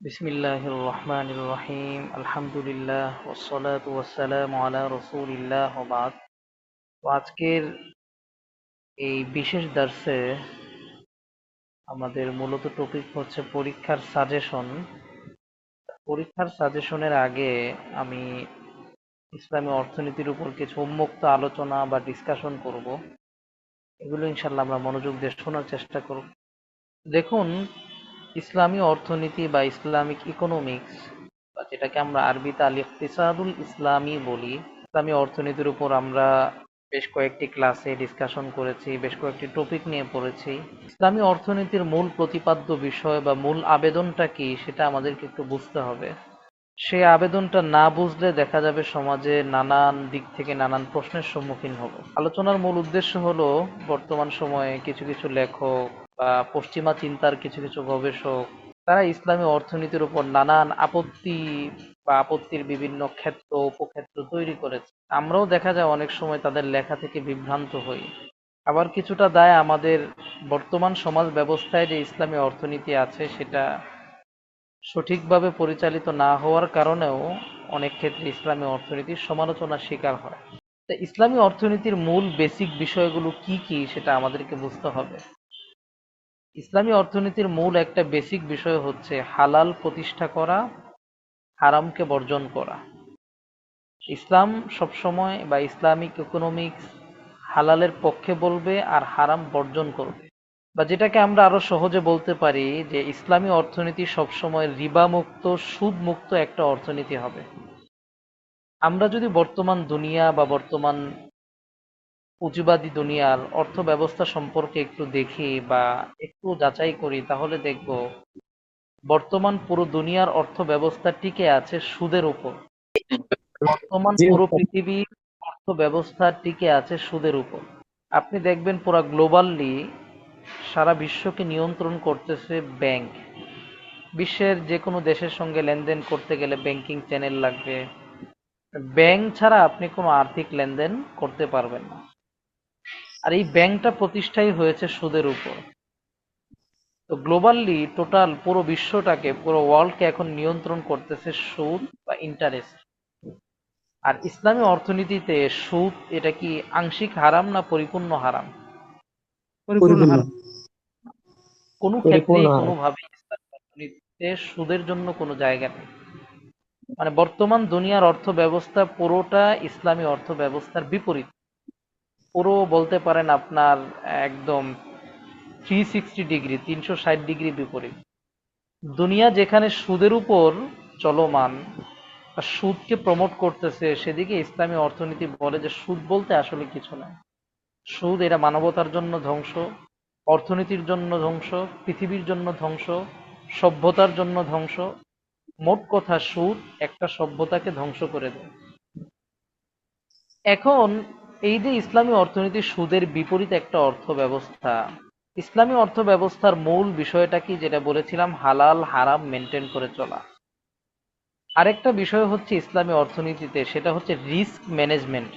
بسم الله الرحمن الرحيم الحمد لله والصلاة والسلام على رسول الله وبعد তো আজকের এই বিশেষ দার্সে আমাদের মূলত টপিক হচ্ছে পরীক্ষার সাজেশন পরীক্ষার সাজেশনের আগে আমি ইসলামী অর্থনীতির উপর কিছু উন্মুক্ত আলোচনা বা ডিসকাশন করব এগুলো ইনশাল্লাহ আমরা মনোযোগ দিয়ে শোনার চেষ্টা করব দেখুন ইসলামী অর্থনীতি বা ইসলামিক ইকোনমিক্স বা যেটাকে আমরা আরবিতে আল ইকতিসাদুল ইসলামী বলি, ইসলামী অর্থনীতির উপর আমরা বেশ কয়েকটি ক্লাসে ডিসকাশন করেছি, বেশ কয়েকটি টপিক নিয়ে পড়েছি। ইসলামী অর্থনীতির মূল প্রতিপাদ্য বিষয় বা মূল আবেদনটা কি, সেটা আমাদেরকে একটু বুঝতে হবে। সে আবেদনটা না বুঝলে দেখা যাবে সমাজে নানান দিক থেকে নানান প্রশ্নের সম্মুখীন হব। আলোচনার মূল উদ্দেশ্য হলো, বর্তমান সময়ে কিছু কিছু লেখক পশ্চিমা চিন্তার কিছু কিছু গবেষক, তারা ইসলামী অর্থনীতির উপর নানান আপত্তি বা আপত্তির বিভিন্ন ক্ষেত্র, উপক্ষেত্র তৈরি করেছে। আমরাও দেখা যায় অনেক সময় তাদের লেখা থেকে বিভ্রান্ত হই। আবার কিছুটা দায় আমাদের বর্তমান সমাজ ব্যবস্থায় যে ইসলামী অর্থনীতি আছে, সেটা সঠিকভাবে পরিচালিত না হওয়ার কারণেও অনেক ক্ষেত্রে ইসলামী অর্থনীতির সমালোচনার শিকার হয়। তা ইসলামী অর্থনীতির মূল বেসিক বিষয়গুলো কি কি, সেটা আমাদেরকে বুঝতে হবে। ইসলামী অর্থনীতির মূল একটা বেসিক বিষয় হচ্ছে হালাল প্রতিষ্ঠা করা, হারামকে বর্জন করা। ইসলাম সবসময় বা ইসলামিক ইকোনমিক্স হালালের পক্ষে বলবে আর হারাম বর্জন করবে। বা যেটাকে আমরা আরও সহজে বলতে পারি যে ইসলামী অর্থনীতি সবসময় রিবা মুক্ত সুদ মুক্ত একটা অর্থনীতি হবে। আমরা যদি বর্তমান দুনিয়া বা বর্তমান পুঁজিবাদী দুনিয়ার অর্থ ব্যবস্থা সম্পর্কে একটু দেখি বা একটু যাচাই করি তাহলে দেখব। বর্তমান পুরো দুনিয়ার অর্থ ব্যবস্থা টিকে আছে সুদের উপর। বর্তমান পুরো। পৃথিবীর অর্থ ব্যবস্থা টিকে আছে সুদের উপর। আপনি দেখবেন পুরা গ্লোবালি সারা বিশ্বকে নিয়ন্ত্রণ করতেছে ব্যাংক। বিশ্বের যে কোনো দেশের সঙ্গে লেনদেন করতে গেলে ব্যাংকিং চ্যানেল লাগবে। ব্যাংক ছাড়া আপনি কোনো আর্থিক লেনদেন করতে পারবেন না। আর এই ব্যাংকটা প্রতিষ্ঠাই হয়েছে সুদের উপর। তো গ্লোবালি টোটাল পুরো বিশ্বটাকে পুরো ওয়ার্ল্ডকে এখন নিয়ন্ত্রণ করতেছে সুদ বা ইন্টারেস্ট আর ইসলামী অর্থনীতিতে সুদ এটা কি আংশিক হারাম না পরিপূর্ণ হারাম? পরিপূর্ণ হারাম। কোনো হারাম। কোনোভাবে ইসলামী অর্থনীতিতে সুদের জন্য কোনো জায়গা নেই। মানে বর্তমান দুনিয়ার অর্থ ব্যবস্থা পুরোটা ইসলামী অর্থ ব্যবস্থার বিপরীত। পুরো বলতে পারেন আপনার একদম থ্রি সিক্সটি ডিগ্রি তিনশো ষাট ডিগ্রি বিপরীত। দুনিয়া যেখানে সুদের উপর চলমান সুদকে প্রমোট করতেছে, সেদিকে ইসলামী অর্থনীতি বলে যে সুদ বলতে আসলে কিছু না সুদ এটা মানবতার জন্য ধ্বংস, অর্থনীতির জন্য ধ্বংস, পৃথিবীর জন্য ধ্বংস, সভ্যতার জন্য ধ্বংস। মোট কথা, সুদ একটা সভ্যতাকে ধ্বংস করে দেয়। এখন এই যে ইসলামী অর্থনীতি সুদের বিপরীত একটা অর্থ ব্যবস্থা ইসলামী অর্থ ব্যবস্থার মূল বিষয়টা কি যেটা বলেছিলাম, হালাল, হারাম মেনটেন করে চলা। আরেকটা বিষয় হচ্ছে ইসলামী অর্থনীতিতে, সেটা হচ্ছে রিস্ক ম্যানেজমেন্ট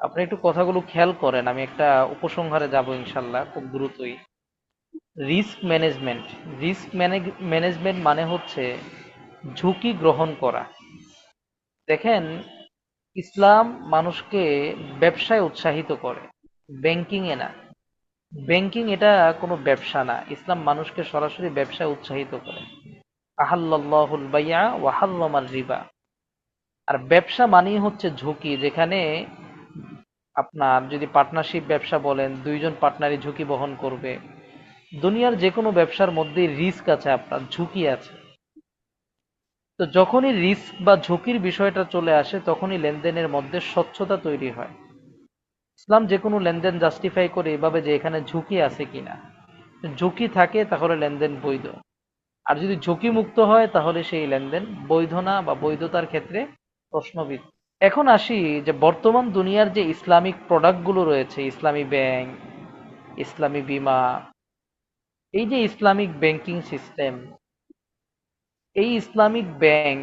আপনি একটু কথাগুলো খেয়াল করেন, আমি একটা উপসংহারে যাব ইনশাল্লাহ, খুব দ্রুতই। রিস্ক ম্যানেজমেন্ট রিস্ক ম্যানেজমেন্ট মানে হচ্ছে ঝুঁকি গ্রহণ করা। দেখেন ইসলাম মানুষকে ব্যবসায় উৎসাহিত করে ব্যাংকিং এ না। ব্যাংকিং এটা কোনো ব্যবসা না, ইসলাম মানুষকে সরাসরি ব্যবসায় উৎসাহিত করে। আহাল্লাহুল বাইয়া ওয়াহাল্লামাল রিবা। আর ব্যবসা মানেই হচ্ছে ঝুঁকি, যেখানে আপনার যদি পার্টনারশিপ ব্যবসা বলেন, দুইজন পার্টনারই ঝুঁকি বহন করবে। দুনিয়ার যে কোনো ব্যবসার মধ্যে রিস্ক আছে আপনার, ঝুঁকি আছে। তো যখনই রিস্ক বা ঝুঁকির বিষয়টা চলে আসে, তখনই লেনদেনের মধ্যে স্বচ্ছতা তৈরি হয়। ইসলাম যে কোনো লেনদেন জাস্টিফাই করে এভাবে যে এখানে ঝুঁকি আছে কিনা। ঝুঁকি থাকে, তাহলে লেনদেন বৈধ। আর যদি ঝুঁকি মুক্ত হয়, তাহলে সেই লেনদেন বৈধ না বা বৈধতার ক্ষেত্রে প্রশ্নবিদ। এখন আসি যে বর্তমান দুনিয়ার যে ইসলামিক প্রোডাক্টগুলো রয়েছে, ইসলামী ব্যাংক, ইসলামী বীমা, এই যে ইসলামিক ব্যাংকিং সিস্টেম এই ইসলামিক ব্যাংক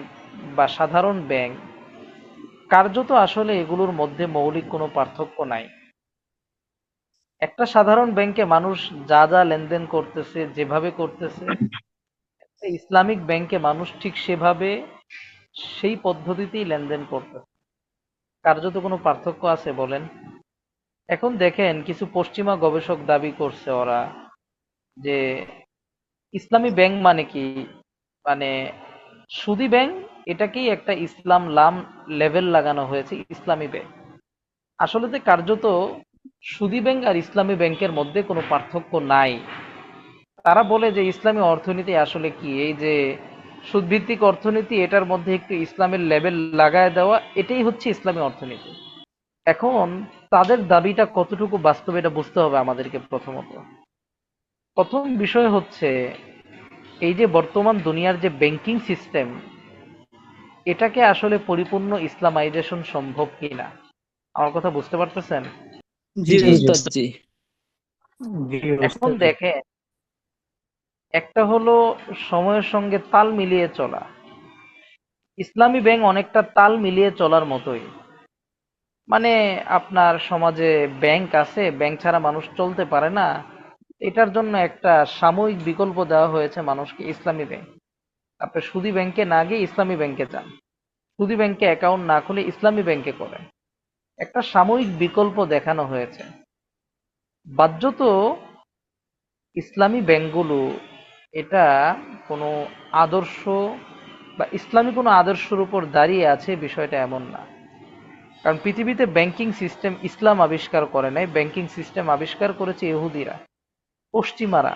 বা সাধারণ ব্যাংক কার্যত আসলে এগুলোর মধ্যে মৌলিক কোনো পার্থক্য নাই। একটা সাধারণ ব্যাংকে মানুষ যা যা লেনদেন করতেছে, যেভাবে করতেছে ইসলামিক ব্যাংকে মানুষ ঠিক সেভাবে সেই পদ্ধতিতেই লেনদেন করতে কার্যত কোনো পার্থক্য আছে বলেন? এখন দেখেন কিছু পশ্চিমা গবেষক দাবি করছে ওরা যে ইসলামী ব্যাংক মানে কি? মানে সুদী ব্যাংক এটাকেই একটা ইসলাম লাম লেভেল লাগানো হয়েছে, ইসলামী ব্যাংক। আসলে তো কার্যত সুদী ব্যাংক আর ইসলামী ব্যাংকের মধ্যে কোনো পার্থক্য নাই। তারা বলে যে ইসলামী অর্থনীতি আসলে কি? এই যে সুদভিত্তিক অর্থনীতি, এটার মধ্যে একটু ইসলামের লেভেল লাগায় দেওয়া, এটাই হচ্ছে ইসলামী অর্থনীতি। এখন তাদের দাবিটা কতটুকু বাস্তবে, এটা বুঝতে হবে আমাদেরকে প্রথমত। প্রথম বিষয় হচ্ছে এই যে বর্তমান দুনিয়ার যে ব্যাংকিং সিস্টেম এটাকে আসলে পরিপূর্ণ ইসলামাইজেশন সম্ভব কিনা? আমার কথা বুঝতে পারতেছেন? এখন দেখেন একটা হলো সময়ের সঙ্গে তাল মিলিয়ে চলা। ইসলামী ব্যাংক অনেকটা তাল মিলিয়ে চলার মতোই। মানে আপনার সমাজে ব্যাংক আছে ব্যাংক ছাড়া মানুষ চলতে পারে না। এটার জন্য একটা সাময়িক বিকল্প দেওয়া হয়েছে মানুষকে ইসলামী ব্যাংক। আপনি সুদী ব্যাংকে না গিয়ে ইসলামী ব্যাংকে যান। সুদী ব্যাংকে অ্যাকাউন্ট না খুলে ইসলামী ব্যাংকে করেন। একটা সাময়িক বিকল্প দেখানো হয়েছে। বাহ্যত ইসলামী ব্যাংকগুলো এটা কোনো আদর্শ বা ইসলামী কোনো আদর্শের উপর দাঁড়িয়ে আছে বিষয়টা এমন না। কারণ পৃথিবীতে ব্যাংকিং সিস্টেম ইসলাম আবিষ্কার করে নাই। ব্যাংকিং সিস্টেম আবিষ্কার করেছে ইহুদিরা। পশ্চিমারা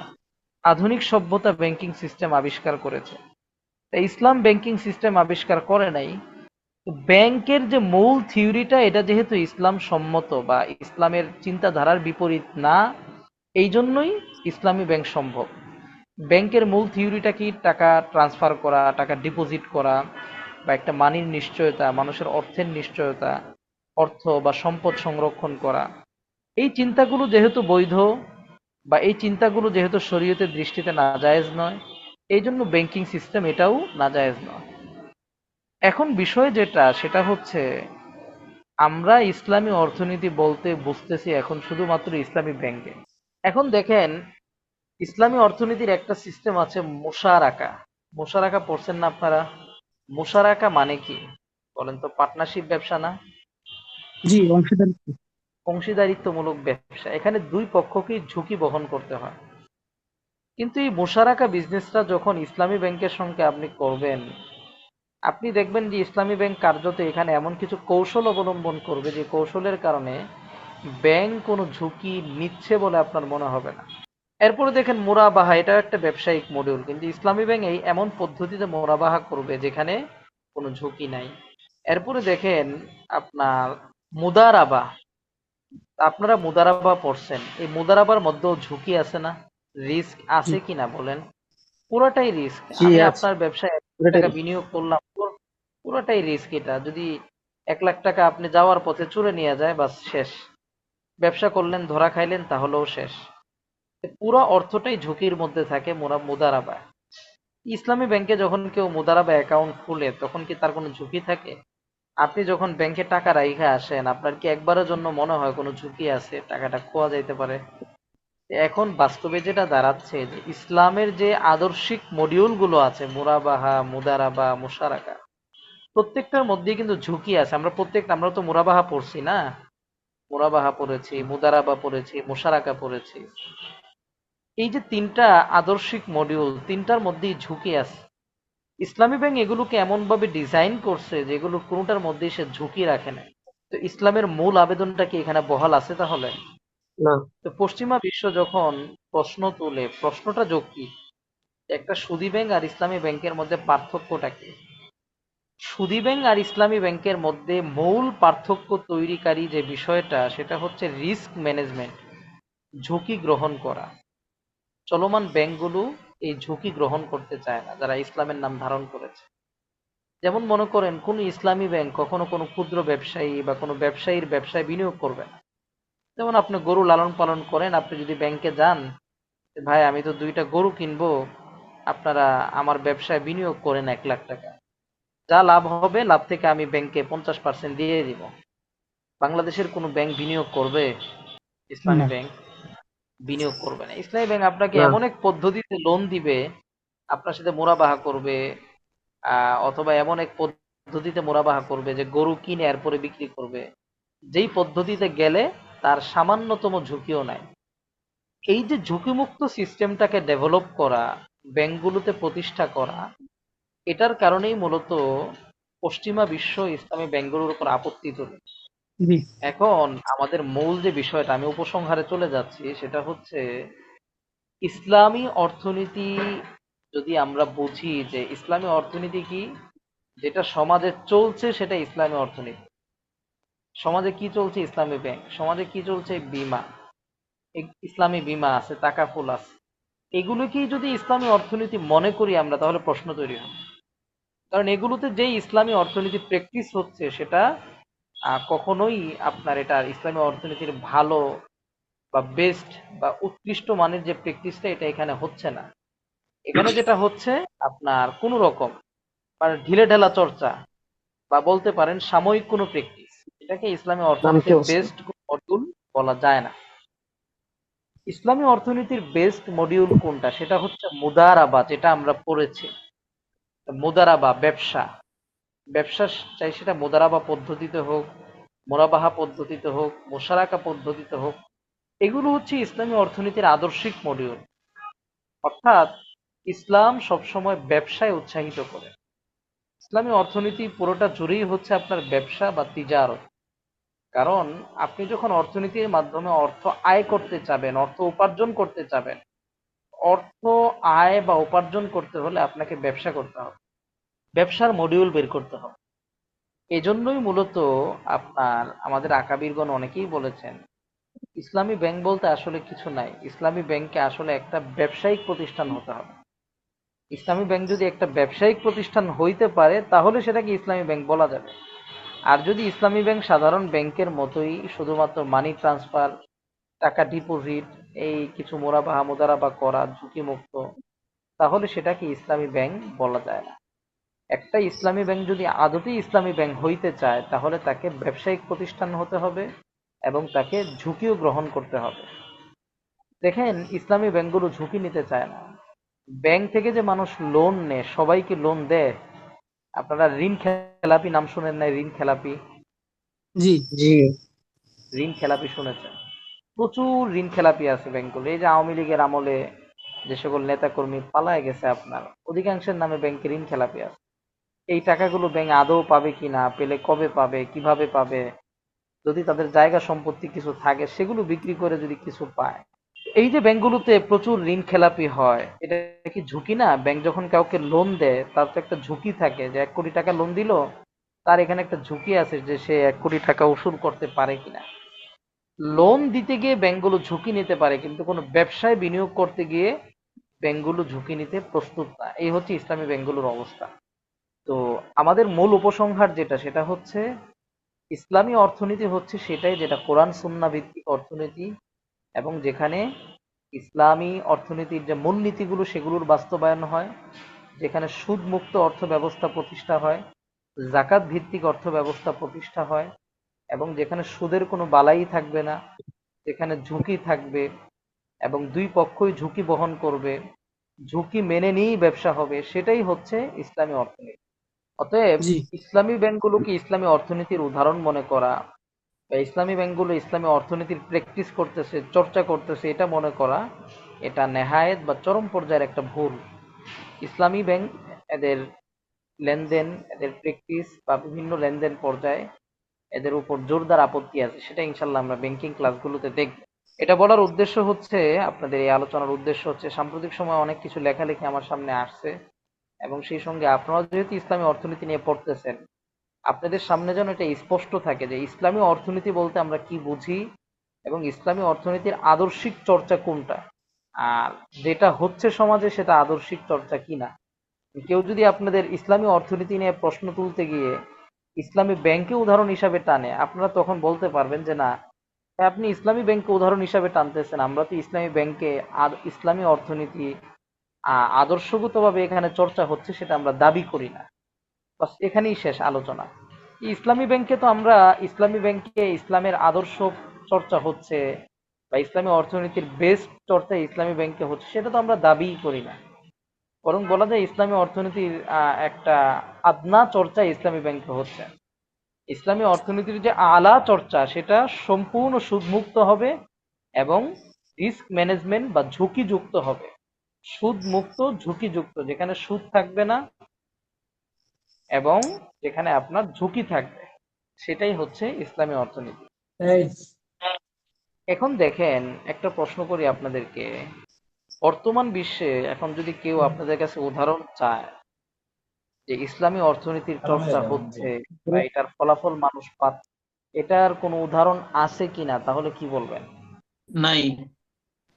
আধুনিক সভ্যতা ব্যাংকিং সিস্টেম আবিষ্কার করেছে। তাই ইসলাম ব্যাংকিং সিস্টেম আবিষ্কার করে নাই। ব্যাংকের যে মূল থিওরিটা, এটা যেহেতু ইসলাম সম্মত বা ইসলামের চিন্তাধারার বিপরীত না, এই জন্যই ইসলামী ব্যাংক সম্ভব। ব্যাংকের মূল থিওরিটা কি? টাকা ট্রান্সফার করা, টাকা ডিপোজিট করা বা একটা মানির নিশ্চয়তা, মানুষের অর্থের নিশ্চয়তা, অর্থ বা সম্পদ সংরক্ষণ করা। এই চিন্তাগুলো যেহেতু বৈধ বা এই চিন্তাগুলো যেহেতু শরীয়তের দৃষ্টিতে নাজায়েজ নয় এই জন্য ব্যাংকিং সিস্টেম এটাও নাজায়েজ নয়। এখন বিষয় যেটা, সেটা হচ্ছে আমরা ইসলামী অর্থনীতি বলতে বুঝতেছি এখন শুধুমাত্র ইসলামী ব্যাংকে এখন দেখেন, ইসলামী অর্থনীতির একটা সিস্টেম আছে মুশারাকা। মুশারাকা পড়ছেন না আপনারা? মুশারাকা মানে কি? বলেন তো পার্টনারশিপ ব্যবসা না? জি অংশীদার অংশীদারিত্বমূলক ব্যবসা। এখানে দুই পক্ষকেই ঝুঁকি বহন করতে হয়। কিন্তু এই মুশারাকা বিজনেসটা যখন ইসলামী ব্যাংকের সঙ্গে আপনি করবেন, আপনি দেখবেন যে ইসলামী ব্যাংক কার্যত এখানে এমন কিছু কৌশল অবলম্বন করবে যে কৌশলের কারণে ব্যাংক কোনো ঝুঁকি নিচ্ছে বলে আপনার মনে হবে না। এরপরে দেখেন মোরাবাহা এটা একটা ব্যবসায়িক মডিউল কিন্তু ইসলামী ব্যাংক এই এমন পদ্ধতিতে মোরাবাহা করবে যেখানে কোনো ঝুঁকি নাই। এরপরে দেখেন আপনার মুদারাবা আপনারা মুদারাবা পড়ছেন এই মুদারাবার মধ্যেও ঝুঁকি আছে না? রিস্ক আছে কিনা বলেন? পুরোটাই রিস্ক আমি আপনার ব্যবসায় টাকা বিনিয়োগ করলাম পুরোটাই রিস্ক এটা। যদি এক লাখ টাকা আপনি যাওয়ার পথে চুরে নিয়ে যায় বাস শেষ। ব্যবসা করলেন ধরা খাইলেন তাহলেও শেষ। পুরো অর্থটাই ঝুঁকির মধ্যে থাকে মোরা মুদারাবা ইসলামী ব্যাংকে যখন কেউ মুদারাবা অ্যাকাউন্ট খুলে তখন কি তার কোনো ঝুঁকি থাকে? আপনি যখন ব্যাংকে টাকা রাইখে আসেন, আপনার কি একবারের জন্য মনে হয় কোনো ঝুঁকি আছে? টাকাটা খোয়া যাইতে পারে। এখন বাস্তবে যেটা দাঁড়াচ্ছে, যে ইসলামের যে আদর্শিক মডিউলগুলো আছে, মুরাবাহা, মুদারাবা, মুশারাকা, প্রত্যেকটার মধ্যে কিন্তু ঝুঁকি আছে। আমরা প্রত্যেকটা আমরা তো মুরাবাহা পড়ছি না? মুরাবাহা পড়েছি, মুদারাবা পড়েছি, মুশারাকা পড়েছি। এই যে তিনটা আদর্শিক মডিউল, তিনটার মধ্যেই ঝুঁকি আছে। ইসলামী ব্যাংক এগুলোকে এমনভাবে ডিজাইন করছে যে এগুলো কোনোটার মধ্যে সে ঝুঁকি রাখে না। তো ইসলামের মূল আবেদনটা কি এখানে বহাল আছে তাহলে? না। তো পশ্চিমা বিশ্ব যখন প্রশ্ন তুলে প্রশ্নটা যৌক্তিক একটা সুদি ব্যাংক আর ইসলামী ব্যাংকের মধ্যে পার্থক্যটা কি? সুদী ব্যাংক আর ইসলামী ব্যাংকের মধ্যে মূল পার্থক্য তৈরিকারী যে বিষয়টা সেটা হচ্ছে রিস্ক ম্যানেজমেন্ট ঝুঁকি গ্রহণ করা। চলমান ব্যাংকগুলো এই ঝুঁকি গ্রহণ করতে চায় না যারা ইসলামের নাম ধারণ করেছে। যেমন মনে করেন কোন ইসলামী ব্যাংক কখনো কোনো ক্ষুদ্র ব্যবসায়ী বা কোনো ব্যবসায়ীর ব্যবসায় বিনিয়োগ করবে না। যেমন আপনি গরু লালন পালন করেন আপনি যদি ব্যাংকে যান ভাই আমি তো দুইটা গরু কিনবো আপনারা আমার ব্যবসায় বিনিয়োগ করেন এক লাখ টাকা। যা লাভ হবে লাভ থেকে আমি ব্যাংকে পঞ্চাশ পার্সেন্ট দিয়ে দিব। বাংলাদেশের কোনো ব্যাংক বিনিয়োগ করবে? ইসলামী ব্যাংক বিনিয়োগ করবে না। ইসলামী ব্যাংক আপনাকে এমন এক পদ্ধতিতে লোন দিবে আপনার সাথে মোরাবাহা করবে আহ, অথবা এমন এক পদ্ধতিতে মোরাবাহা করবে যে গরু কিনে এরপরে বিক্রি করবে। যেই পদ্ধতিতে গেলে তার সামান্যতম ঝুঁকিও নাই। এই যে ঝুঁকিমুক্ত সিস্টেমটাকে ডেভেলপ করা ব্যাংকগুলোতে প্রতিষ্ঠা করা এটার কারণেই মূলত পশ্চিমা বিশ্ব ইসলামী ব্যাংকগুলোর উপর আপত্তি তোলে জি। এখন আমাদের মূল যে বিষয়টা, আমি উপসংহারে চলে যাচ্ছি, সেটা হচ্ছে ইসলামী অর্থনীতি যদি আমরা বুঝি যে ইসলামী অর্থনীতি কি, যেটা সমাজে চলছে সেটা ইসলামী অর্থনীতি। সমাজে কি চলছে? ইসলামী ব্যাংক। সমাজে কি চলছে? বিমা। ইসলামী বিমা আছে, টাকা ফুল আছে। এগুলোকেই যদি ইসলামী অর্থনীতি মনে করি আমরা, তাহলে প্রশ্ন তৈরি হবে। কারণ এগুলোতে যেই ইসলামী অর্থনীতি প্র্যাকটিস হচ্ছে, সেটা কখনোই আপনার এটা ইসলামী অর্থনীতির ভালো বা বেস্ট বা উৎকৃষ্ট মানের যে প্র্যাকটিসটা এটা এখানে হচ্ছে না। এখানে যেটা হচ্ছে আপনার কোন রকম মানে ঢিলে ঢালা চর্চা বা বলতে পারেন সাময়িক কোনো প্র্যাকটিস এটাকে ইসলামী অর্থনীতির বেস্ট মডিউল বলা যায় না। ইসলামী অর্থনীতির বেস্ট মডিউল কোনটা? সেটা হচ্ছে মুদারাবা যেটা আমরা পড়েছি। মুদারাবা ব্যবসা। ব্যবসা চাই সেটা মোদারাবা পদ্ধতিতে হোক, মোরাবাহা পদ্ধতিতে হোক, মোশারাকা পদ্ধতিতে হোক, এগুলো হচ্ছে ইসলামী অর্থনীতির আদর্শিক মডিউল অর্থাৎ ইসলাম সবসময় ব্যবসায় উৎসাহিত করে। ইসলামী অর্থনীতি পুরোটা জুড়েই হচ্ছে আপনার ব্যবসা বা তিজারত। কারণ আপনি যখন অর্থনীতির মাধ্যমে অর্থ আয় করতে চাবেন, অর্থ উপার্জন করতে চাবেন, অর্থ আয় বা উপার্জন করতে হলে আপনাকে ব্যবসা করতে হবে। ব্যবসার মডিউল বের করতে হবে। এজন্যই মূলত আপনার, আমাদের আকাবিরগণ অনেকেই বলেছেন, ইসলামী ব্যাংক বলতে আসলে কিছু নাই। ইসলামী ব্যাংকে আসলে একটা ব্যবসায়িক প্রতিষ্ঠান হতে হবে। ইসলামী ব্যাংক যদি একটা ব্যবসায়িক প্রতিষ্ঠান হইতে পারে, তাহলে সেটাকে ইসলামী ব্যাংক বলা যাবে। আর যদি ইসলামী ব্যাংক সাধারণ ব্যাংকের মতোই শুধুমাত্র মানি ট্রান্সফার টাকা ডিপোজিট এই কিছু মোরাবাহা, মোদারাবা করা ঝুঁকি মুক্ত তাহলে সেটাকে ইসলামী ব্যাংক বলা যায় না। একটা ইসলামী ব্যাংক যদি আদতেই ইসলামী ব্যাংক হইতে চায় তাহলে তাকে ব্যবসায়িক প্রতিষ্ঠান হতে হবে এবং তাকে ঝুঁকিও গ্রহণ করতে হবে। দেখেন ইসলামী ব্যাংকগুলো ঝুঁকি নিতে চায় না। ব্যাংক থেকে যে মানুষ লোন নেয় সবাইকে লোন দেয়? আপনারা ঋণ খেলাপি নাম শুনেন নাই? ঋণ খেলাপি? জি জি। ঋণ খেলাপি শুনেছেন? প্রচুর ঋণ খেলাপি আছে ব্যাংকগুলো। এই যে আওয়ামী লীগের আমলে যে সকল নেতাকর্মী পালায় গেছে আপনার অধিকাংশের নামে ব্যাংকে ঋণ খেলাপি আছে। এই টাকাগুলো ব্যাংক আদৌ পাবে কিনা, পেলে কবে পাবে, কীভাবে পাবে, যদি তাদের জায়গা সম্পত্তি কিছু থাকে, সেগুলো বিক্রি করে যদি কিছু পায়। এই যে ব্যাংকগুলোতে প্রচুর ঋণ খেলাপি হয়, এটা কি ঝুঁকি না? ব্যাংক যখন কাউকে লোন দেয়, তার তো একটা ঝুঁকি থাকে যে এক কোটি টাকা লোন দিল, তার এখানে একটা ঝুঁকি আছে যে সে এক কোটি টাকা উসুল করতে পারে কিনা। লোন দিতে গিয়ে ব্যাংকগুলো ঝুঁকি নিতে পারে, কিন্তু কোনো ব্যবসায় বিনিয়োগ করতে গিয়ে ব্যাংকগুলো ঝুঁকি নিতে প্রস্তুত না। এই হচ্ছে ইসলামী ব্যাংকগুলোর অবস্থা। তো আমাদের মূল উপসংহার যেটা, সেটা হচ্ছে ইসলামী অর্থনীতি হচ্ছে সেটাই যেটা কোরআন, সুন্না ভিত্তিক অর্থনীতি এবং যেখানে ইসলামী অর্থনীতির যে মূলনীতিগুলো সেগুলোর বাস্তবায়ন হয়, যেখানে সুদ মুক্ত অর্থ ব্যবস্থা প্রতিষ্ঠা হয় জাকাত ভিত্তিক অর্থ ব্যবস্থা প্রতিষ্ঠা হয় এবং যেখানে সুদের কোনো বালাই থাকবে না, যেখানে ঝুঁকি থাকবে এবং দুই পক্ষই ঝুঁকি বহন করবে, ঝুঁকি মেনে নিয়েই ব্যবসা হবে, সেটাই হচ্ছে ইসলামী অর্থনীতি। অতএব ইসলামী ব্যাংকগুলোকে ইসলামী অর্থনীতির উদাহরণ মনে করা বা ইসলামী ব্যাংকগুলো ইসলামী অর্থনীতির প্র্যাকটিস করতেছে চর্চা করতেছে এটা মনে করা এটা নেহায়েত বা চরম পর্যায়ের একটা ভুল। ইসলামী ব্যাংক এদের লেনদেন এদের প্র্যাকটিস বা বিভিন্ন লেনদেন পর্যায়ে এদের উপর জোরদার আপত্তি আছে সেটা ইনশাল্লাহ আমরা ব্যাংকিং ক্লাসগুলোতে দেখব। এটা বলার উদ্দেশ্য হচ্ছে আপনাদের এই আলোচনার উদ্দেশ্য হচ্ছে সাম্প্রতিক সময় অনেক কিছু লেখালেখি আমার সামনে আসছে। এবং সেই সঙ্গে আপনারা যেহেতু ইসলামী অর্থনীতি নিয়ে পড়তেছেন, আপনাদের সামনে যেন এটা স্পষ্ট থাকে যে ইসলামী অর্থনীতি বলতে আমরা কি বুঝি এবং ইসলামী অর্থনীতির আদর্শিক চর্চা কোনটা? আর যেটা হচ্ছে সমাজে সেটা আদর্শিক চর্চা কিনা কেউ যদি আপনাদের ইসলামী অর্থনীতি নিয়ে প্রশ্ন তুলতে গিয়ে ইসলামী ব্যাংকে উদাহরণ হিসাবে টানে, আপনারা তখন বলতে পারবেন যে না, আপনি ইসলামী ব্যাংকে উদাহরণ হিসাবে টানতেছেন, আমরা তো ইসলামী ব্যাংকে আর ইসলামী অর্থনীতি আদর্শগতভাবে এখানে চর্চা হচ্ছে সেটা আমরা দাবি করি না। এখানেই শেষ আলোচনা। ইসলামী ব্যাংকে তো আমরা, ইসলামী ব্যাংকে ইসলামের আদর্শ চর্চা হচ্ছে বা ইসলামী অর্থনীতির বেস্ট চর্চা ইসলামী ব্যাংকে হচ্ছে সেটা তো আমরা দাবিই করি না। বরং বলা যায় ইসলামী অর্থনীতির একটা আদনা চর্চা ইসলামী ব্যাংকে হচ্ছে। ইসলামী অর্থনীতির যে আলা চর্চা সেটা সম্পূর্ণ সুদমুক্ত হবে এবং রিস্ক ম্যানেজমেন্ট বা ঝুঁকিযুক্ত হবে। সুদ মুক্ত ঝুঁকিযুক্ত যেখানে সুদ থাকবে না এবং যেখানে আপনার ঝুঁকি থাকবে। সেটাই হচ্ছে ইসলামী অর্থনীতি। এখন দেখেন একটা প্রশ্ন করি আপনাদেরকে। বর্তমান বিশ্বে এখন যদি কেউ আপনাদের কাছে উদাহরণ চায় যে ইসলামী অর্থনীতির চর্চা হচ্ছে বা এটার ফলাফল মানুষ পাচ্ছে এটার কোনো উদাহরণ আছে কিনা তাহলে কি বলবেন? নাই।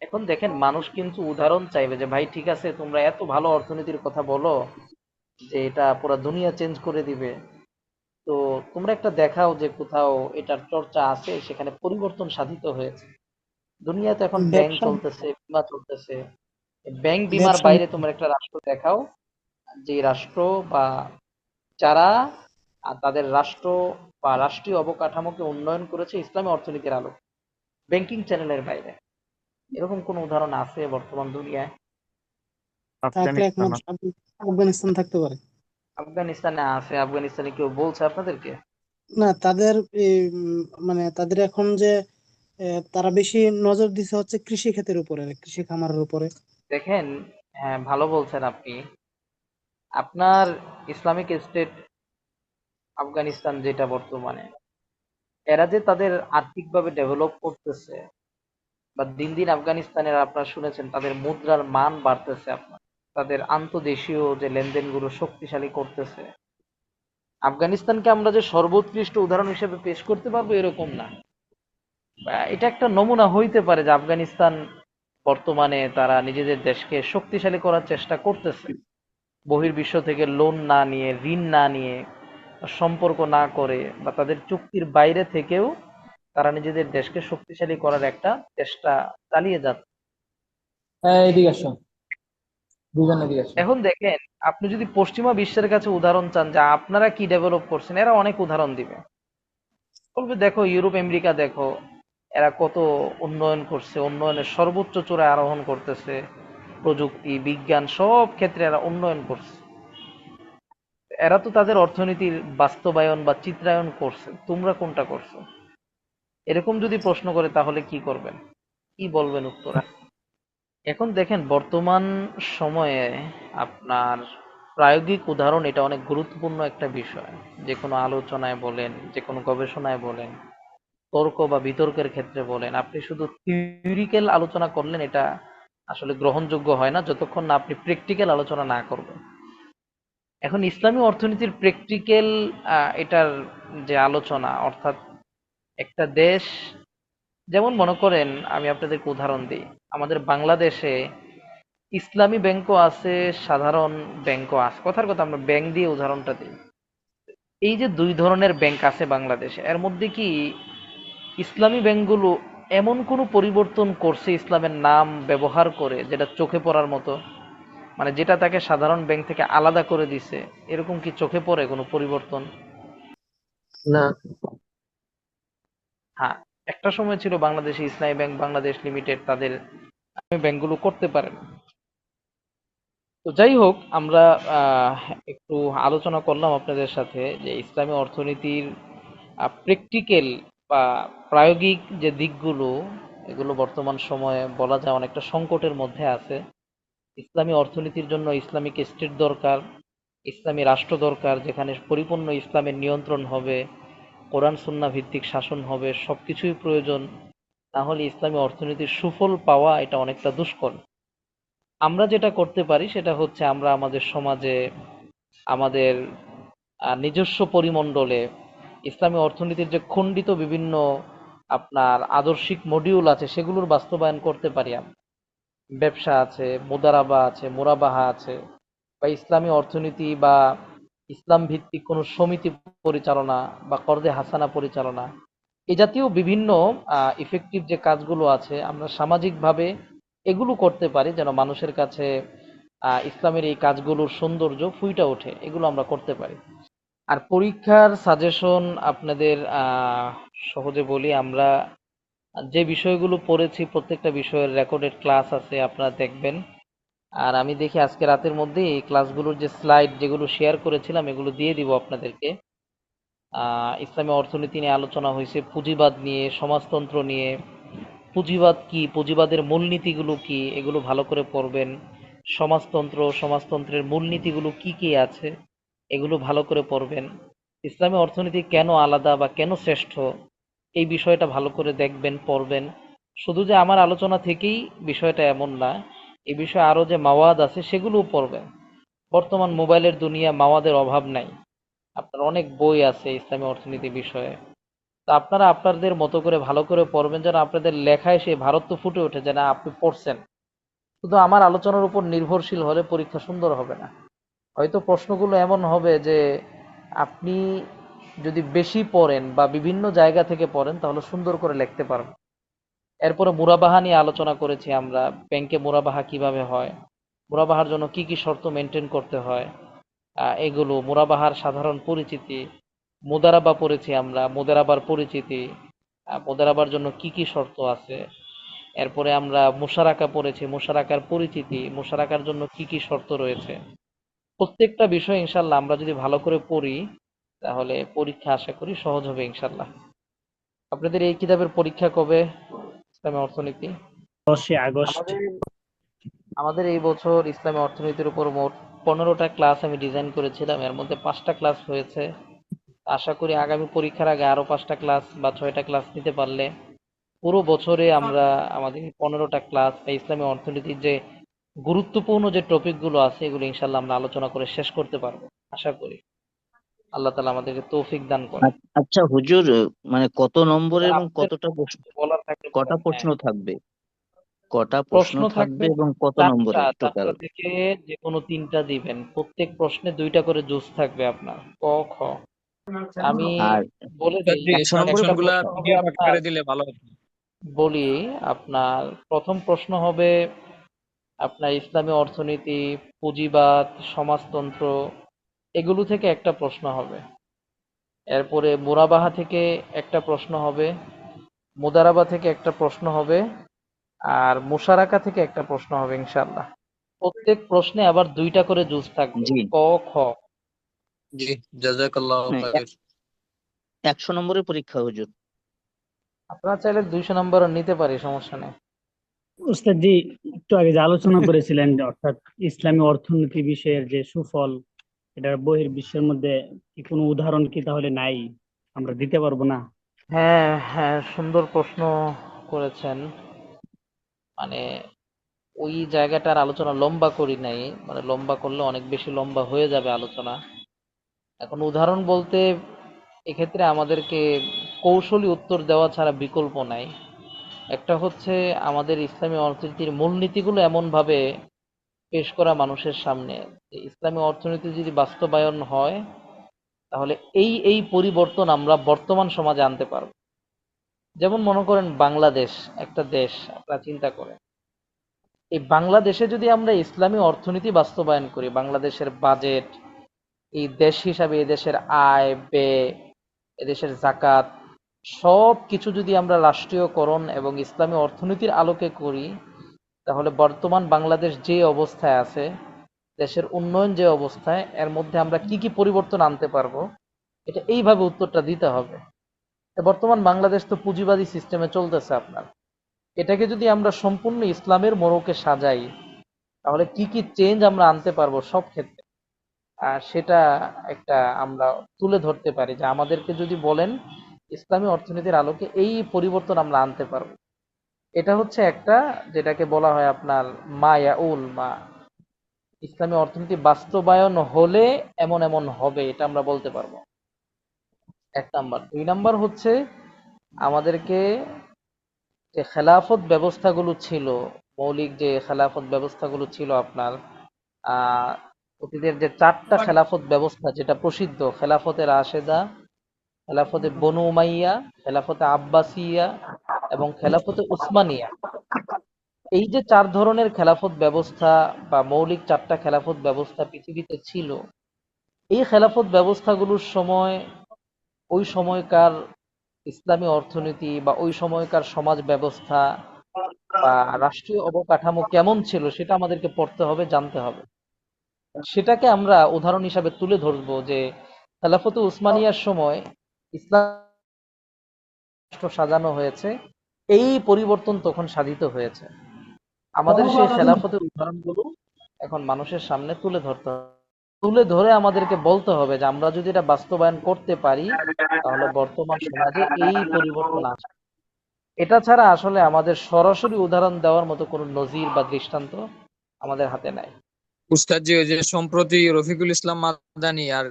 এখন দেখেন মানুষ কিন্তু উদাহরণ চাইবে যে ভাই ঠিক আছে তোমরা এত ভালো অর্থনীতির কথা বলো যে এটা পুরো দুনিয়া চেঞ্জ করে দিবে। তো তোমরা একটা দেখাও যে কোথাও এটার চর্চা আছে সেখানে পরিবর্তন সাধিত হয়েছে। দুনিয়াতে এখন ব্যাংক চলতেছে বিমা চলতেছে। ব্যাংক বিমার বাইরে তোমরা একটা রাষ্ট্র দেখাও যে রাষ্ট্র বা যারা তাদের রাষ্ট্র বা রাষ্ট্রীয় অবকাঠামোকে উন্নয়ন করেছে ইসলামী অর্থনীতির আলো ব্যাংকিং চ্যানেলের বাইরে। এরকম কোন উদাহরণ আছে বর্তমান দুনিয়ায়? আফগানিস্তান। থাকতে পারে। আফগানিস্তানে আছে আফগানিস্তানে কেউ বলছে আপনাদেরকে? না তাদের মানে তাদের এখন যে তারা বেশি নজর দিচ্ছে হচ্ছে কৃষি ক্ষেতের উপরে কৃষি খামারের উপরে। দেখেন হ্যাঁ ভালো বলছেন আপনি। আপনার ইসলামিক স্টেট আফগানিস্তান যেটা বর্তমানে এরা যে তাদের আর্থিকভাবে ডেভেলপ করতেছে বা দিন দিন আফগানিস্তানের আপনারা শুনেছেন, তাদের মুদ্রার মান বাড়তেছে আপনার। তাদের আন্তদেশীয় যে লেনদেনগুলো শক্তিশালী করতেছে। আফগানিস্তানকে আমরা যে সর্বোৎকৃষ্ট উদাহরণ হিসেবে পেশ করতে পারব এরকম না। এটা একটা নমুনা হইতে পারে যে আফগানিস্তান বর্তমানে তারা নিজেদের দেশকে শক্তিশালী করার চেষ্টা করতেছে। বহির্বিশ্ব থেকে লোন না নিয়ে, ঋণ না নিয়ে, সম্পর্ক না করে বা তাদের চুক্তির বাইরে থেকেও তারা নিজেদের দেশকে শক্তিশালী করার একটা চেষ্টা চালিয়ে যাচ্ছে। হ্যাঁ এখন দেখেন আপনি যদি পশ্চিমা বিশ্বের কাছে উদাহরণ চান যে আপনারা কি ডেভেলপ করছেন এরা অনেক উদাহরণ দিবে। বলবে দেখো ইউরোপ আমেরিকা দেখো এরা কত উন্নয়ন করছে উন্নয়নের সর্বোচ্চ চূড়ায় আরোহণ করতেছে প্রযুক্তি বিজ্ঞান সব ক্ষেত্রে এরা উন্নয়ন করছে। এরা তো তাদের অর্থনীতির বাস্তবায়ন বা চিত্রায়ন করছে তোমরা কোনটা করছ? এরকম যদি প্রশ্ন করে, তাহলে কি করবেন? কি বলবেন উত্তরা? এখন দেখেন, বর্তমান সময়ে আপনার প্রায়োগিক উদাহরণ এটা অনেক গুরুত্বপূর্ণ একটা বিষয়। যে কোনো আলোচনায় বলেন, যে কোনো গবেষণায় বলেন, তর্ক বা বিতর্কের ক্ষেত্রে বলেন, আপনি শুধু থিওরিক্যাল আলোচনা করলেন, এটা আসলে গ্রহণযোগ্য হয় না, যতক্ষণ না আপনি প্র্যাকটিক্যাল আলোচনা না করবেন। এখন ইসলামী অর্থনীতির প্র্যাকটিক্যাল এটার যে আলোচনা, অর্থাৎ একটা দেশ, যেমন মনে করেন, আমি আপনাদেরকে উদাহরণ দিই। আমাদের বাংলাদেশে ইসলামী ব্যাংকও আছে, সাধারণ ব্যাংকও আছে। কথার কথা, আমরা ব্যাংক দিয়ে উদাহরণটা দিই। এই যে দুই ধরনের ব্যাংক আছে বাংলাদেশে, এর মধ্যে কি ইসলামী ব্যাংকগুলো এমন কোনো পরিবর্তন করছে ইসলামের নাম ব্যবহার করে, যেটা চোখে পড়ার মতো? মানে যেটা তাকে সাধারণ ব্যাংক থেকে আলাদা করে দিছে, এরকম কি চোখে পড়ে কোনো পরিবর্তন? না। হ্যাঁ একটা সময় ছিল বাংলাদেশে ইসলামী ব্যাংক, বাংলাদেশ লিমিটেড তাদের ব্যাংকগুলো করতে পারেন। তো যাই হোক, আমরা একটু আলোচনা করলাম আপনাদের সাথে যে ইসলামী অর্থনীতির প্র্যাকটিক্যাল বা প্রায়োগিক যে দিকগুলো, এগুলো বর্তমান সময়ে বলা যায় অনেকটা সংকটের মধ্যে আছে। ইসলামী অর্থনীতির জন্য ইসলামিক স্টেট দরকার, ইসলামী রাষ্ট্র দরকার, যেখানে পরিপূর্ণ ইসলামের নিয়ন্ত্রণ হবে। কোরআন, সুন্নাহ ভিত্তিক শাসন হবে, সবকিছুই প্রয়োজন না হলে ইসলামী অর্থনীতির সুফল পাওয়া এটা অনেকটা দুষ্কর। আমরা যেটা করতে পারি সেটা হচ্ছে আমরা আমাদের সমাজে, আমাদের নিজস্ব পরিমণ্ডলে ইসলামী অর্থনীতির যে খণ্ডিত বিভিন্ন আপনার আদর্শিক মডিউল আছে সেগুলোর বাস্তবায়ন করতে পারি আমরা ব্যবসা আছে, মুদারাবা আছে, মোরাবাহা আছে, বা ইসলামী অর্থনীতি বা ইসলাম ভিত্তিক কোনো সমিতি পরিচালনা বা কর্দে হাসানা পরিচালনা, এ জাতীয় বিভিন্ন ইফেক্টিভ যে কাজগুলো আছে, আমরা সামাজিকভাবে এগুলো করতে পারি যেন মানুষের কাছে ইসলামের এই কাজগুলোর সৌন্দর্য ফুইটা ওঠে, এগুলো আমরা করতে পারি। আর পরীক্ষার সাজেশন আপনাদের সহজে বলি আমরা, যে বিষয়গুলো পড়েছি, প্রত্যেকটা বিষয়ের রেকর্ডেড ক্লাস আছে, আপনারা দেখবেন। আর আমি দেখি আজকে রাতের মধ্যে এই ক্লাসগুলোর যে স্লাইড যেগুলো শেয়ার করেছিলাম, এগুলো দিয়ে দিব আপনাদেরকে। ইসলামী অর্থনীতি নিয়ে আলোচনা হয়েছে, পুঁজিবাদ নিয়ে, সমাজতন্ত্র নিয়ে। পুঁজিবাদ কি? পুঁজিবাদের মূলনীতিগুলো কি? এগুলো ভালো করে পড়বেন। সমাজতন্ত্র, সমাজতন্ত্রের মূলনীতিগুলো কি কি আছে? এগুলো ভালো করে পড়বেন। ইসলামী অর্থনীতি কেন আলাদা বা কেন শ্রেষ্ঠ? এই বিষয়টা ভালো করে দেখবেন, পড়বেন। শুধু যে আমার আলোচনা থেকেই বিষয়টা এমন না এই বিষয়ে আরও যে মাওয়াদ আছে, সেগুলোও পড়বেন বর্তমান মোবাইলের দুনিয়া মাওয়াদের অভাব নাই। আপনার অনেক বই আছে ইসলামী অর্থনীতি বিষয়ে। তা আপনারা আপনাদের মতো করে ভালো করে পড়বেন যেন আপনাদের লেখায় সেই ভারত তো ফুটে ওঠে যে না, আপনি পড়ছেন। শুধু আমার আলোচনার উপর নির্ভরশীল হলে পরীক্ষা সুন্দর হবে না। হয়তো প্রশ্নগুলো এমন হবে যে, আপনি যদি বেশি পড়েন বা বিভিন্ন জায়গা থেকে পড়েন, তাহলে সুন্দর করে লিখতে পারবেন। এরপরে মুরাবাহা নিয়ে আলোচনা করেছি আমরা, ব্যাংকে মুরাবাহা কীভাবে হয়, মুরাবাহার জন্য কি কি শর্ত মেনটেন করতে হয় এগুলো, মুরাবাহার সাধারণ পরিচিতি, মুদারাবা পড়েছি আমরা, মুদারাবার পরিচিতি মুদারাবার জন্য কি কি শর্ত আছে, এরপরে আমরা মুশারাকা পড়েছি, মুশারাকার পরিচিতি, মুশারাকার জন্য কি কি শর্ত রয়েছে। প্রত্যেকটা বিষয় ইনশাল্লাহ আমরা যদি ভালো করে পড়ি, তাহলে পরীক্ষা আশা করি সহজ হবে ইনশাল্লাহ আপনাদের এই কিতাবের পরীক্ষা কবে? ইসলামী অর্থনীতি? দশই আগস্ট। আমাদের এই বছর ইসলামী অর্থনীতির উপর মোট পনেরোটা ক্লাস আমি ডিজাইন করেছিলাম। এর মধ্যে পাঁচটা ক্লাস হয়েছে। আশা করি আগামী পরীক্ষার আগে আরও পাঁচটা ক্লাস বা ছয়টা ক্লাস নিতে পারলে পুরো বছরে আমরা আমাদের পনেরোটা ক্লাস বা ইসলামী অর্থনীতির যে গুরুত্বপূর্ণ যে টপিকগুলো আছে এগুলো ইনশাল্লাহ আমরা আলোচনা করে শেষ করতে পারব। আশা করি। আল্লাহ তালা আমাদেরকে তৌফিক দান করে আচ্ছা হুজুর মানে কত নম্বরের এবং কতটা প্রশ্ন? কটা প্রশ্ন হ্যাঁ। থাকবে? কটা প্রশ্ন প্রশ্ন থাকবে এবং কত চারটা নম্বরের টোটাল থেকে যে কোনো তিনটা দিবেন। প্রত্যেক প্রশ্নে দুইটা করে জুস থাকবে আপনার। ক খ। আমি বলে প্রশ্ন। দিলে ভালো হতো বলি আপনার প্রথম প্রশ্ন হবে আপনার ইসলামী অর্থনীতি পুঁজিবাদ সমাজতন্ত্র এগুলো থেকে একটা প্রশ্ন হবে। এরপরে মুরাবাহা থেকে একটা প্রশ্ন হবে। মুদারাবা থেকে একটা প্রশ্ন হবে আর মুশারাকা থেকে একটা প্রশ্ন হবে ইনশাল্লাহ প্রত্যেক প্রশ্নে আবার দুইটা করে জুস থাকবে ক খ। জি জাজাকাল্লাহ হ্যাঁ, খাইর। একশো নম্বরের পরীক্ষা হুজুর। আপনারা চাইলে দুইশো নম্বরও নিতে পারি সমস্যা নেই। উস্তাদ জি একটু আগে যে আলোচনা করেছিলেন অর্থাৎ ইসলামী অর্থনীতি বিষয়ের যে সুফল এটার বহির্বিশ্বের মধ্যে কি কোনো উদাহরণ কি তাহলে নাই? আমরা দিতে পারব না। হ্যাঁ হ্যাঁ সুন্দর প্রশ্ন করেছেন। মানে ওই জায়গাটার আলোচনা লম্বা করি নাই। মানে লম্বা করলে অনেক বেশি লম্বা হয়ে যাবে আলোচনা। এখন উদাহরণ বলতে এক্ষেত্রে আমাদেরকে কৌশলী উত্তর দেওয়া ছাড়া বিকল্প নাই। একটা হচ্ছে আমাদের ইসলামী অর্থনীতির মূলনীতিগুলো এমনভাবে পেশ করা মানুষের সামনে। ইসলামী অর্থনীতি যদি বাস্তবায়ন হয় তাহলে এই এই পরিবর্তন আমরা বর্তমান সমাজে আনতে পারব। যেমন মনে করেন বাংলাদেশ একটা দেশ, আপনারা চিন্তা করেন। এই বাংলাদেশে যদি আমরা ইসলামী অর্থনীতি বাস্তবায়ন করি, বাংলাদেশের বাজেট, এই দেশ হিসাবে এদেশের আয়, ব্যয় এদেশের জাকাত, সব কিছু যদি আমরা রাষ্ট্রীয়করণ এবং ইসলামী অর্থনীতির আলোকে করি, তাহলে বর্তমান বাংলাদেশ যে অবস্থায় আছে দেশের উন্নয়ন যে অবস্থায়, এর মধ্যে আমরা কি কি পরিবর্তন আনতে পারব, এটা এইভাবে উত্তরটা দিতে হবে। বর্তমান বাংলাদেশ তো পুঁজিবাদী সিস্টেমে চলতেছে আপনার। এটাকে যদি আমরা সম্পূর্ণ ইসলামের মোড়কে সাজাই, তাহলে কি কি চেঞ্জ আমরা আনতে পারব সব ক্ষেত্রে? আর সেটা একটা আমরা তুলে ধরতে পারি যে আমাদেরকে যদি বলেন, ইসলামী অর্থনীতির আলোকে এই পরিবর্তন আমরা আনতে পারব। এটা হচ্ছে একটা, যেটাকে বলা হয় আপনার মায়াউল মা ইসলামী অর্থনীতি বাস্তবায়ন হলে এমন এমন হবে, এটা আমরা বলতে পারব। এক নাম্বার। দুই নাম্বার হচ্ছে আমাদেরকে যে খেলাফত ব্যবস্থাগুলো ছিল, মৌলিক যে খেলাফত ব্যবস্থাগুলো ছিল আপনার অতীতের যে চারটা খেলাফত ব্যবস্থা, যেটা প্রসিদ্ধ খেলাফতের আশেদা খেলাফতে বনু উমাইয়া, খেলাফতে আব্বাসিয়া এবং খেলাফতে উসমানিয়া। এই যে চার ধরনের খেলাফত ব্যবস্থা বা মৌলিক চারটা খেলাফত ব্যবস্থা পৃথিবীতে ছিল, এই খেলাফত ব্যবস্থাগুলোর সময়, ওই সময়কার ইসলামী অর্থনীতি বা ওই সময়কার সমাজ ব্যবস্থা বা রাষ্ট্রীয় অবকাঠামো কেমন ছিল সেটা আমাদেরকে পড়তে হবে, জানতে হবে। সেটাকে আমরা উদাহরণ হিসাবে তুলে ধরবো যে খেলাফত উসমানিয়ার সময় ইসলাম রাষ্ট্র সাজানো হয়েছে, এই পরিবর্তন তখন সাধিত হয়েছে। আমাদের সেই খেলাফতের উদাহরণগুলো এখন মানুষের সামনে তুলে ধরতে হবে। তুলে ধরে আমাদেরকে বলতে হবে যে আমরা যদি এটা বাস্তবায়ন করতে পারি তাহলে বর্তমান সমাজে এই পরিবর্তন আসবে। এটা ছাড়া আসলে আমাদের সরাসরি উদাহরণ দেওয়ার মতো কোনো নজির বা দৃষ্টান্ত আমাদের হাতে নাই। উস্তাদ জি ওই যে সম্প্রতি রফিকুল ইসলাম মাদানি আর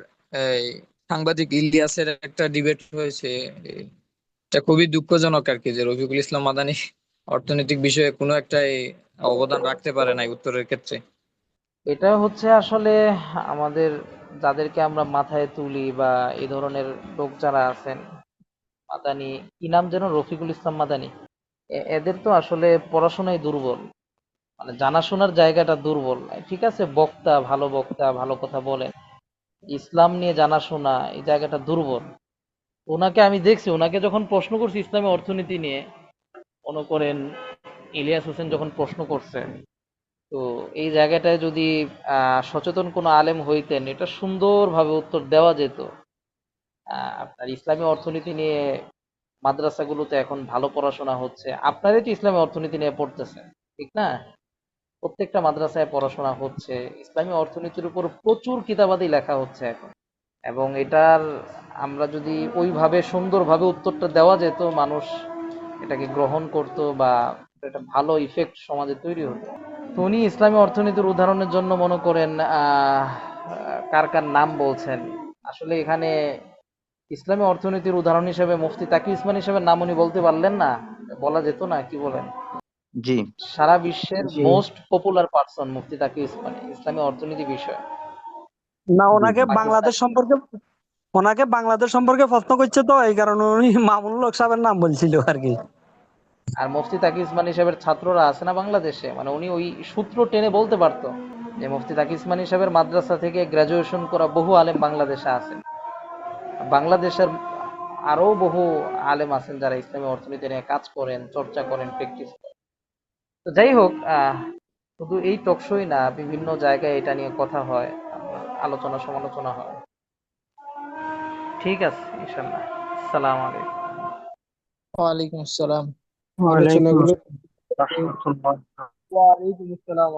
এই সাংবাদিক ইলিয়াসের একটা ডিবেট হয়েছে এটা খুবই দুঃখজনক আর কি যে রফিকুল ইসলাম মাদানি অর্থনৈতিক বিষয়ে কোনো একটা অবদান রাখতে পারে নাই উত্তরের ক্ষেত্রে? এটা হচ্ছে আসলে আমাদের যাদেরকে আমরা মাথায় তুলি বা এই ধরনের লোক যারা আছেন, মাদানি কি নাম যেন রফিকুল ইসলাম মাদানি এদের তো আসলে পড়াশোনায় দুর্বল মানে জানাশোনার জায়গাটা দুর্বল। ঠিক আছে, বক্তা, ভালো বক্তা, ভালো কথা বলেন, ইসলাম নিয়ে জানাশোনা, এই জায়গাটা দুর্বল। ওনাকে আমি দেখছি, ওনাকে যখন প্রশ্ন করছি ইসলামী অর্থনীতি নিয়ে, মনে করেন ইলিয়াস হোসেন যখন প্রশ্ন করছে তো এই জায়গাটায় যদি সচেতন কোনো আলেম হইতেন, এটা সুন্দরভাবে উত্তর দেওয়া যেত। আপনার ইসলামী অর্থনীতি নিয়ে মাদ্রাসাগুলোতে এখন ভালো পড়াশোনা হচ্ছে। আপনারই তো ইসলামী অর্থনীতি নিয়ে পড়তেছেন, ঠিক না? প্রত্যেকটা মাদ্রাসায় পড়াশোনা হচ্ছে। ইসলামী অর্থনীতির উপর প্রচুর কিতাবাদি লেখা হচ্ছে এখন। এবং এটার আমরা যদি ওইভাবে সুন্দরভাবে উত্তরটা দেওয়া যেত, মানুষ এটাকে গ্রহণ করত বা একটা ভালো ইফেক্ট সমাজে তৈরি হতো। তো উনি ইসলামী অর্থনীতির উদাহরণের জন্য মনে করেন আহ কার কার নাম বলছেন? আসলে এখানে ইসলামী অর্থনীতির উদাহরণ হিসেবে মুফতি তাকি ইসমান হিসেবে নাম উনি বলতে পারলেন না? বলা যেত না কি বলেন? জি। সারা বিশ্বের most popular person Mufti Taqi Usmani ইসলামী অর্থনীতি বিষয়ে না ওনাকে বাংলাদেশ সম্পর্কে ওনাকে বাংলাদেশ সম্পর্কে প্রশ্ন করছে তো এই কারণে উনি মামুনুল হক সাহেবের নাম বলছিল আর কি। আর মুফতি তাকি উসমানী সাহেবের ছাত্ররা আছে না বাংলাদেশে? মানে উনি ওই সূত্র টেনে বলতে পারতো যে মুফতি তাকি উসমানী সাহেবের মাদ্রাসা থেকে গ্রাজুয়েশন করা বহু আলেম বাংলাদেশে আছেন। বাংলাদেশের আরও বহু আলেম আছেন যারা ইসলামী অর্থনীতি নিয়ে কাজ করেন, চর্চা করেন প্র্যাকটিস করেন। তো যাই হোক শুধু এই টকশোই না, বিভিন্ন জায়গায় এটা নিয়ে কথা হয়, আলোচনা সমালোচনা হয়। ঠিক আছে ইনশাল্লাহ আসসালামু আলাইকুম। ওয়ালাইকুম আসসালাম। ওয়ালাইকুম আলোচনাগুলো আসসালাম। ওয়ালাইকুম আসসালাম